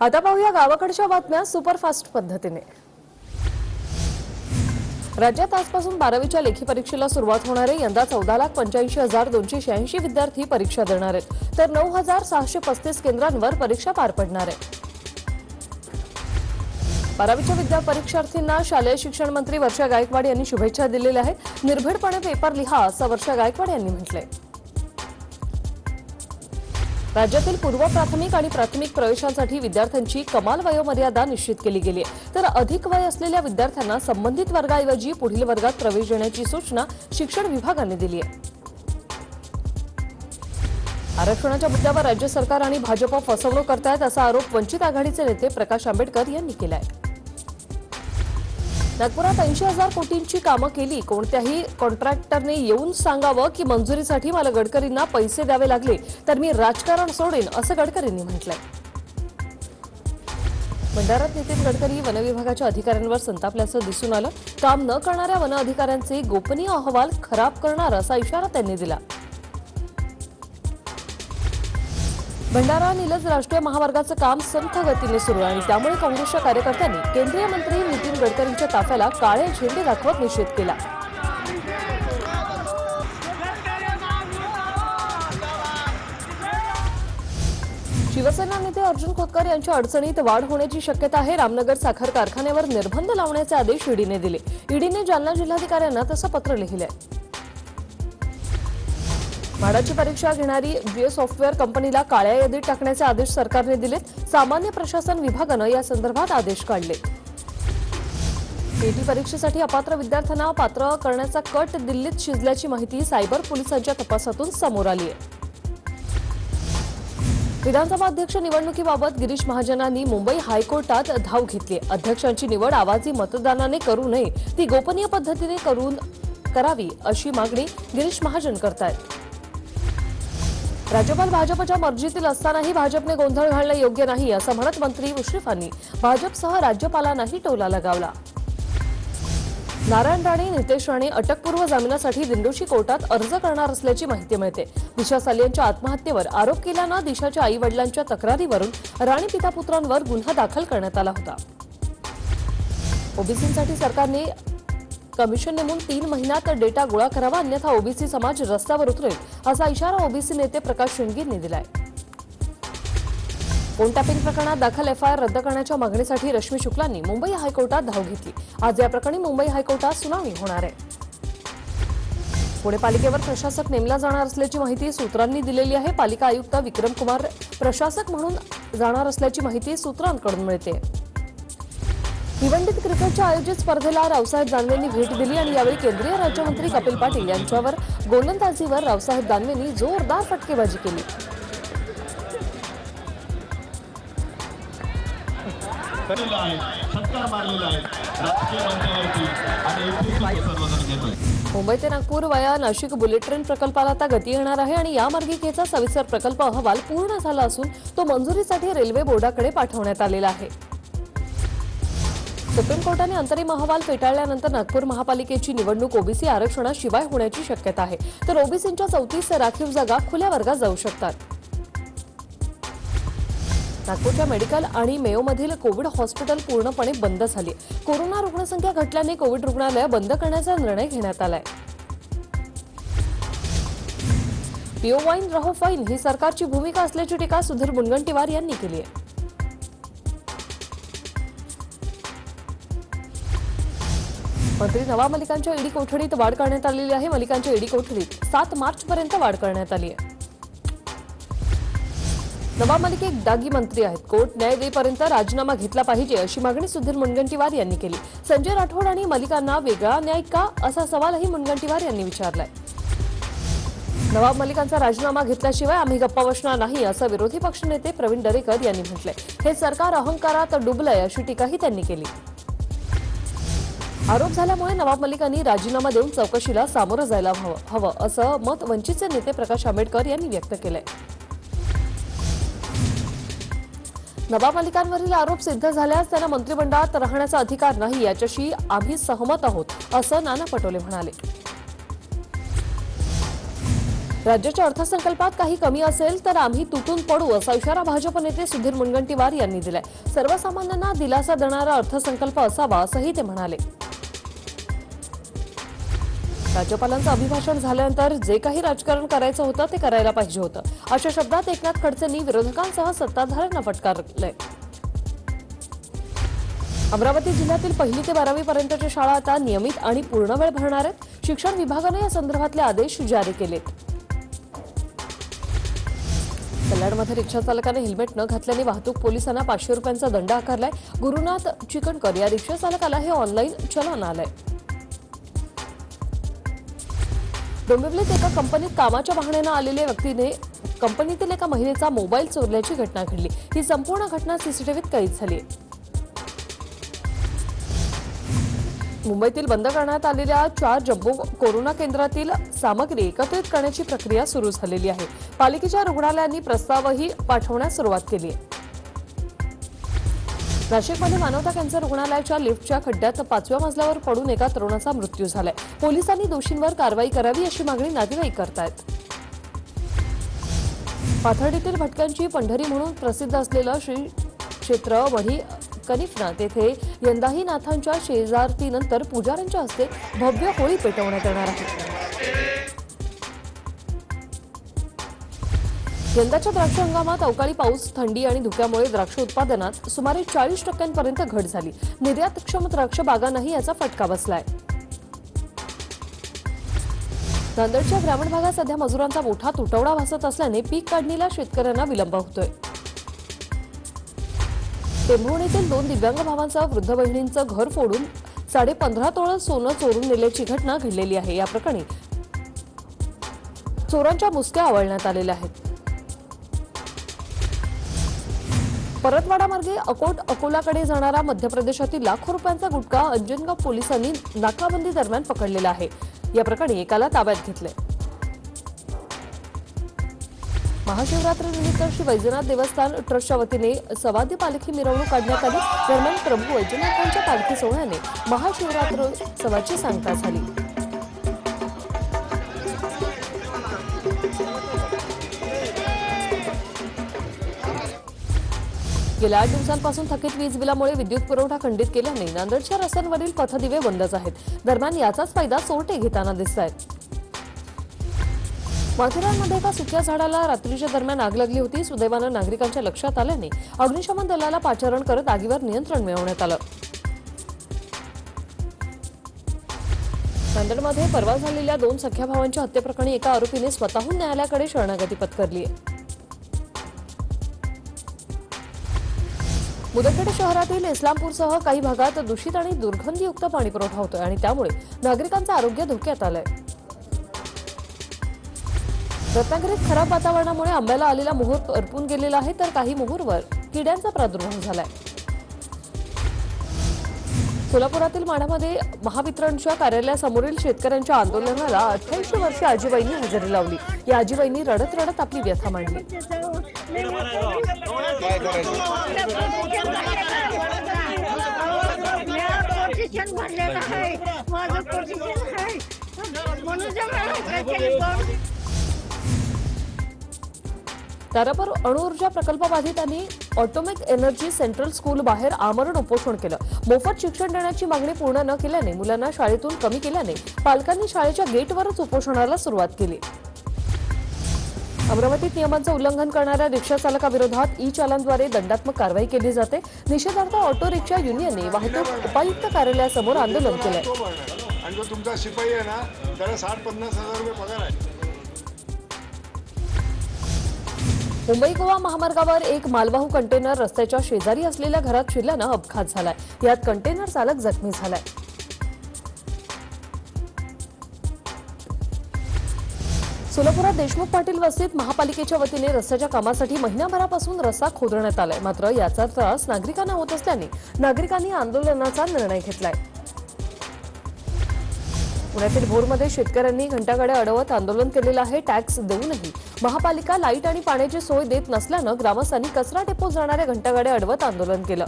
आता पाहूया गावाकडच्या बातम्या सुपरफास्ट पद्धतीने. राज्यात आजपासून बारावीच्या लेखी परीक्षेला सुरुवात होणार आहे. यंदा चौदा लाख पंच्याऐंशी हजार दोनशे शहाऐंशी विद्यार्थी परीक्षा देणार आहेत. तर नऊ हजार सहाशे पस्तीस केंद्रांवर परीक्षा पार पडणार आहे. बारावीच्या विद्या परीक्षार्थींना शालेय शिक्षण मंत्री वर्षा गायकवाड यांनी शुभेच्छा दिलेल्या आहेत. निर्भीडपणे पेपर लिहा असं वर्षा गायकवाड यांनी म्हटलंय. राज्यातील पूर्व प्राथमिक आणि प्राथमिक प्रवेशांसाठी विद्यार्थ्यांची कमाल वयोमर्यादा निश्चित केली गेली आहे. तर अधिक वय असलेल्या विद्यार्थ्यांना संबंधित वर्गाऐवजी पुढील वर्गात प्रवेश देण्याची सूचना शिक्षण विभागाने दिली आहे. आरक्षणाच्या मुद्द्यावर राज्य सरकार आणि भाजप फसवणूक करतायत असा आरोप वंचित आघाडीचे नेते प्रकाश आंबेडकर यांनी केला आहे नागपुरात ऐंशी हजार कोटींची कामं केली. कोणत्याही कॉन्ट्रॅक्टरने येऊन सांगावं की मंजुरीसाठी मला गडकरींना पैसे द्यावे लागले तर मी राजकारण सोडेन असं गडकरींनी म्हटलंय. भंडाऱ्यात नितीन गडकरी वनविभागाच्या अधिकाऱ्यांवर संतापल्याचं दिसून आलं. काम न करणाऱ्या वन अधिकाऱ्यांचे गोपनीय अहवाल खराब करणार असा इशारा त्यांनी दिला. भंडारा निलज राष्ट्रीय महामार्गाचं काम संथ गतीने सुरू आहे आणि त्यामुळे काँग्रेसच्या कार्यकर्त्यांनी केंद्रीय मंत्री नितीन गडकरींच्या ताफ्याला काळे झेंडे दाखवत निषेध केला. शिवसेना नेते अर्जुन खोतकर यांच्या अडचणीत वाढ होण्याची शक्यता आहे. रामनगर साखर कारखान्यावर निर्बंध लावण्याचे आदेश ईडीने दिले. ईडीने जालना जिल्हाधिकाऱ्यांना तसं पत्र लिहिलंय. म्हाडाची परीक्षा घेणारी बीए सॉफ्टवेअर कंपनीला काळ्या यादीत टाकण्याचे आदेश सरकारने दिलेत. सामान्य प्रशासन विभागानं या संदर्भात आदेश काढले. टीटी परीक्षेसाठी अपात्र विद्यार्थ्यांना पात्र करण्याचा कट दिल्लीत शिजल्याची माहिती सायबर पोलिसांच्या तपासातून समोर आली आहे विधानसभा अध्यक्ष निवडणुकीबाबत गिरीश महाजनांनी मुंबई हायकोर्टात धाव घेतली अध्यक्षांची निवड आवाजी मतदानाने करू नये ती गोपनीय पद्धतीने करून करावी अशी मागणी गिरीश महाजन करतायत. राज्यपाल भाजपच्या मर्जीतील असतानाही भाजपने गोंधळ घालणं योग्य नाही असं म्हणत मंत्री मुश्रीफांनी भाजपसह राज्यपालांनाही टोला लगावला. नारायण राणे नितेश राणे अटकपूर्व जामिनासाठी दिंडोशी कोर्टात अर्ज करणार असल्याची माहिती मिळते. दिशा सालियांच्या आत्महत्येवर आरोप केल्यानं दिशाच्या आई वडिलांच्या तक्रारीवरून राणे पिता पुत्रांवर गुन्हा दाखल करण्यात आला होता. ओबीसींसाठी सरकारने कमिशन नेमून तीन महिन्यात डेटा गोळा करावा अन्यथा ओबीसी समाज रस्त्यावर उतरेल असा इशारा ओबीसी नेते प्रकाश शिंदगींनी दिलाय. फोन टॅपिंग प्रकरणात दाखल एफआयआर रद्द करण्याच्या मागणीसाठी रश्मी शुक्लांनी मुंबई हायकोर्टात धाव घेतली. आज या प्रकरणी मुंबई हायकोर्टात सुनावणी होणार आहे. पुणे पालिकेवर प्रशासक नेमला जाणार असल्याची माहिती सूत्रांनी दिलेली आहे. पालिका आयुक्त विक्रम कुमार प्रशासक म्हणून जाणार असल्याची माहिती सूत्रांकडून मिळते. भिवंडीत क्रिकेटच्या आयोजित स्पर्धेला रावसाहेब दानवेंनी भेट दिली आणि यावेळी केंद्रीय राज्यमंत्री कपिल पाटील यांच्यावर गोलंदाजीवर रावसाहेब दानवेंनी जोरदार फटकेबाजी केली. मुंबई ते नागपूर वया नाशिक बुलेट ट्रेन प्रकल्पाला आता गती येणार आहे आणि या मार्गिकेचा सविस्तर प्रकल्प अहवाल पूर्ण झाला असून तो मंजुरीसाठी रेल्वे बोर्डाकडे पाठवण्यात आलेला आहे. सुप्रीम कोर्टाने अंतरिम अहवाल फेटाळल्यानंतर नागपूर महापालिकेची निवडणूक ओबीसी आरक्षणाशिवाय होण्याची शक्यता आहे. तर ओबीसींच्या चौतीस राखीव जागा खुल्या वर्गात जाऊ शकतात. नागपूरच्या मेडिकल आणि मेयोमधील कोविड हॉस्पिटल पूर्णपणे बंद झाली. कोरोना रुग्णसंख्या घटल्याने कोविड रुग्णालय बंद करण्याचा निर्णय घेण्यात आलाय. पिओ वाईन रहो फाईन ही सरकारची भूमिका असल्याची टीका सुधीर मुनगंटीवार यांनी केली आहे. मंत्री नवाब मलिकांच्या ईडी कोठडीत वाढ करण्यात आलेली आहे. मलिकांच्या ईडी कोठडीत सात मार्च पर्यंत वाढ करण्यात आली आहे. नवा मलिक एक दागी मंत्री आहेत. कोर्ट न्याय देईपर्यंत राजीनामा घेतला पाहिजे अशी मागणी सुधीर मुनगंटीवार यांनी केली. संजय राठोड आणि मलिकांना वेगळा न्याय का? असा सवालही मुनगंटीवार यांनी विचारलाय. नवाब मलिकांचा राजीनामा घेतल्याशिवाय आम्ही गप्पा बसणार नाही असं विरोधी पक्षनेते प्रवीण दरेकर यांनी म्हटलंय. हे सरकार अहंकारात डुबलंय अशी टीकाही त्यांनी केली. आरोप झाल्यामुळे नवाब मलिकांनी राजीनामा देऊन चौकशीला सामोरं जायला हवं हवं असं मत वंचितचे नेते प्रकाश आंबेडकर यांनी व्यक्त केलंय. नवाब मलिकांवरील आरोप सिद्ध झाल्यास त्यांना मंत्रिमंडळात राहण्याचा अधिकार नाही याच्याशी आम्ही सहमत आहोत असं नाना पटोले म्हणाले. राज्याच्या अर्थसंकल्पात काही कमी असेल तर आम्ही तुटून पडू असा इशारा भाजप नेते सुधीर मुनगंटीवार यांनी दिलाय. सर्वसामान्यांना दिलासा देणारा अर्थसंकल्प असावा असंही ते म्हणाले. राज्यपालांचं अभिभाषण झाल्यानंतर जे काही राजकारण करायचं होतं ते करायला पाहिजे होतं. अशा शब्दात एकनाथ खडसेंनी विरोधकांसह सत्ताधाऱ्यांना फटकारलंय. अमरावती जिल्ह्यातील पहिली ते बारावी पर्यंतच्या शाळा आता नियमित आणि पूर्ण वेळ भरणार आहेत. शिक्षण विभागाने या संदर्भातले आदेश जारी केलेत कल्याणमध्ये रिक्षा चालकाने हेल्मेट न घातल्याने वाहतूक पोलिसांना पाचशे रुपयांचा दंड आकारलाय. गुरुनाथ चिकणकर या रिक्षा चालकाला हे ऑनलाईन चलन आलंय. डोंबिवलीत एका कंपनीत कामाच्या बहाण्यानं आलेल्या व्यक्तीने कंपनीतील एका महिलेचा मोबाईल चोरल्याची घटना घडली. ही संपूर्ण घटना सीसीटीव्हीत कैद झाली. मुंबईतील बंद करण्यात आलेल्या चार जम्बो कोरोना केंद्रातील सामग्री एकत्रित करण्याची प्रक्रिया सुरू झालेली आहे. पालिकेच्या रुग्णालयांनी प्रस्तावही पाठवण्यास सुरुवात केली आहे. नाशिकमध्ये मानवता कॅन्सर रुग्णालयाच्या लिफ्टच्या खड्ड्यात पाचव्या मजल्यावर पडून एका तरुणाचा मृत्यू झालाय. पोलिसांनी दोषींवर कारवाई करावी अशी मागणी नातेवाईक करतायत. पाथर्डीतील भटक्यांची पंढरी म्हणून प्रसिद्ध असलेलं श्री क्षेत्र वढी कनिफनाथ येथे यंदाही नाथांच्या शेजारतीनंतर पुजाऱ्यांच्या हस्ते भव्य होळी पेटवण्यात येणार आहे. यंदाच्या द्राक्ष हंगामात अवकाळी पाऊस थंडी आणि धुक्यामुळे द्राक्ष उत्पादनात सुमारे चाळीस टक्क्यांपर्यंत घट झाली. निर्यातक्षम द्राक्ष बागांनाही याचा फटका बसलाय. नांदेडच्या ग्रामीण भागात सध्या मजुरांचा मोठा तुटवडा भासत असल्याने पीक काढणीला शेतकऱ्यांना विलंब होतोय. टेंभुवणीतील दोन दिव्यांग भावांसह वृद्ध बहिणींचं घर फोडून साडेपंधरा तोळं सोनं चोरून नेल्याची घटना घडलेली आहे. या प्रकरणी चोरांच्या मुसक्या आवळण्यात आलेल्या आहेत. परतवाडा मार्गे अकोट अकोलाकडे जाणारा मध्य प्रदेशातील लाखो रुपयांचा गुटखा अंजनगाव पोलिसांनी नाकाबंदी दरम्यान पकडलेला आहे. या प्रकरणी एकाला ताब्यात घेतले महाशिवरात्रीनिमित्त श्री वैजनाथ देवस्थान ट्रस्टच्या वतीने सवादी पालखी मिरवणूक काढण्यात आली. दरम्यान प्रभू वैजनाथांच्या पालखी सोहळ्याने महाशिवरात्रोत्सवाची सांगता झाली. गेल्या आठ दिवसांपासून थकीत वीज बिलामुळे विद्युत पुरवठा खंडित केल्याने नांदेडच्या रस्त्यांवरील पथदिवे बंदच आहेत. दरम्यान याचाच फायदा चोरटे घेताना दिसत आहेत माथेरानमध्ये एका सुक्या झाडाला रात्रीच्या दरम्यान आग लागली होती. सुदैवानं नागरिकांच्या लक्षात आल्याने अग्निशमन दलाला पाचारण करत आगीवर नियंत्रण मिळवण्यात आलं. नांदेडमध्ये परवा झालेल्या दोन सख्या भावांच्या हत्येप्रकरणी एका आरोपीने स्वतःहून न्यायालयाकडे शरणागती पत्करली आहे मुदखेड शहरातील इस्लामपूरसह काही भागात दूषित आणि दुर्गंधीयुक्त पाणीपुरवठा होतोय आणि त्यामुळे नागरिकांचं आरोग्य धोक्यात आलंय. रत्नागिरीत खराब वातावरणामुळे आंब्याला आलेला मोहर करपून गेलेला आहे तर काही मोहरवर किड्यांचा प्रादुर्भाव झालाय. सोलापुरातील माढामध्ये महावितरणच्या कार्यालयासमोरील शेतकऱ्यांच्या आंदोलनाला अठ्ठ्याऐंशी वर्षीय आजीबाईंनी हजेरी लावली. या आजीबाईंनी रडत रडत आपली व्यथा मांडली. माझं तारापूर अणुऊर्जा प्रकल्पबाधितांनी ऑटोमिक एनर्जी सेंट्रल स्कूल बाहेर आमरण उपोषण केलं. मोफत शिक्षण देण्याची मागणी पूर्ण न केल्याने मुलांना शाळेतून कमी केल्याने पालकांनी शाळेच्या गेटवरच उपोषणाला सुरुवात केली. अमरावतीत नियमांचं उल्लंघन करणाऱ्या रिक्षा चालकाविरोधात ई चालानद्वारे दंडात्मक कारवाई केली जाते. निषेधार्थ ऑटो रिक्षा युनियनने वाहतूक उपायुक्त कार्यालयासमोर आंदोलन केलंय. आणि जो तुमचा शिपाई आहे ना त्याला साठ पन्नास हजार रुपये पगार आहे. मुंबई गोवा महामार्गावर एक मालवाहू कंटेनर रस्त्याच्या शेजारी असलेल्या घरात शिरल्यानं अपघात झालाय. यात कंटेनर चालक जखमी झालाय. सोलापुरात देशमुख पाटील वस्तीत महापालिकेच्या वतीने रस्त्याच्या कामासाठी महिन्याभरापासून रस्ता खोदण्यात आलाय. मात्र याचा त्रास नागरिकांना होत असल्याने नागरिकांनी आंदोलनाचा निर्णय घेतलाय. पुण्यातील भोरमध्ये शेतकऱ्यांनी घंटागाड्या अडवत आंदोलन केलेलं आहे. टॅक्स देऊनही. महापालिका लाइट आणि पाण्याची सोय देत नसल्यानं ग्रामस्थांनी कचरा डेपो जाणाऱ्या घंटागाड्या अडवत आंदोलन केलं.